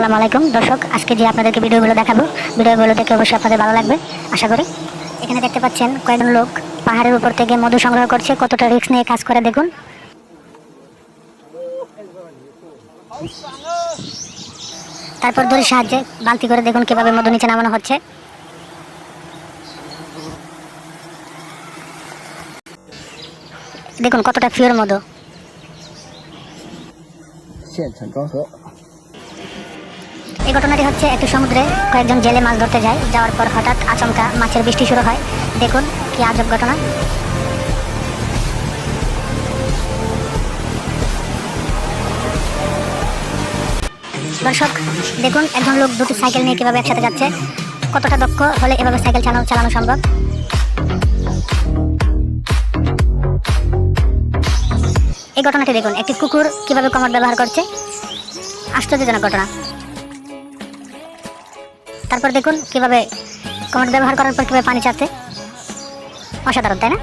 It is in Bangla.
আসসালামু আলাইকুম দর্শক আজকে যে আপনাদেরকে ভিডিওগুলো দেখাবো ভিডিওগুলো দেখে অবশ্যই আপনাদের ভালো লাগবে আশা করি এখানে দেখতে পাচ্ছেন কয়েকজন লোক পাহাড়ের উপর থেকে মধু সংগ্রহ করছে কতটা রিস্ক নিয়ে কাজ করে দেখুন তারপর দড়ির সাহায্যে বালতি করে দেখুন কিভাবে মধু নিচে নামানো হচ্ছে দেখুন কতটা পিওর মধু 县城庄河。 এই ঘটনাটি হচ্ছে একটি সমুদ্রে কয়েকজন জেলে মাছ ধরতে যায়। যাওয়ার পর হঠাৎ আচমকা মাছের বৃষ্টি শুরু হয়। দেখুন কি আজব ঘটনা। দর্শক, দেখুন একজন লোক দুটি সাইকেল নিয়ে কীভাবে একসাথে যাচ্ছে। কতটা দক্ষ হলে এভাবে সাইকেল চালানো চালানো সম্ভব? এই ঘটনাটি দেখুন, একটি কুকুর কীভাবে কমর ব্যবহার করছে? আশ্চর্যজনক ঘটনা। তারপর দেখুন কীভাবে কমেন্ট ব্যবহার করার পর কীভাবে পানি চাচ্ছে অসাধারণ তাই না?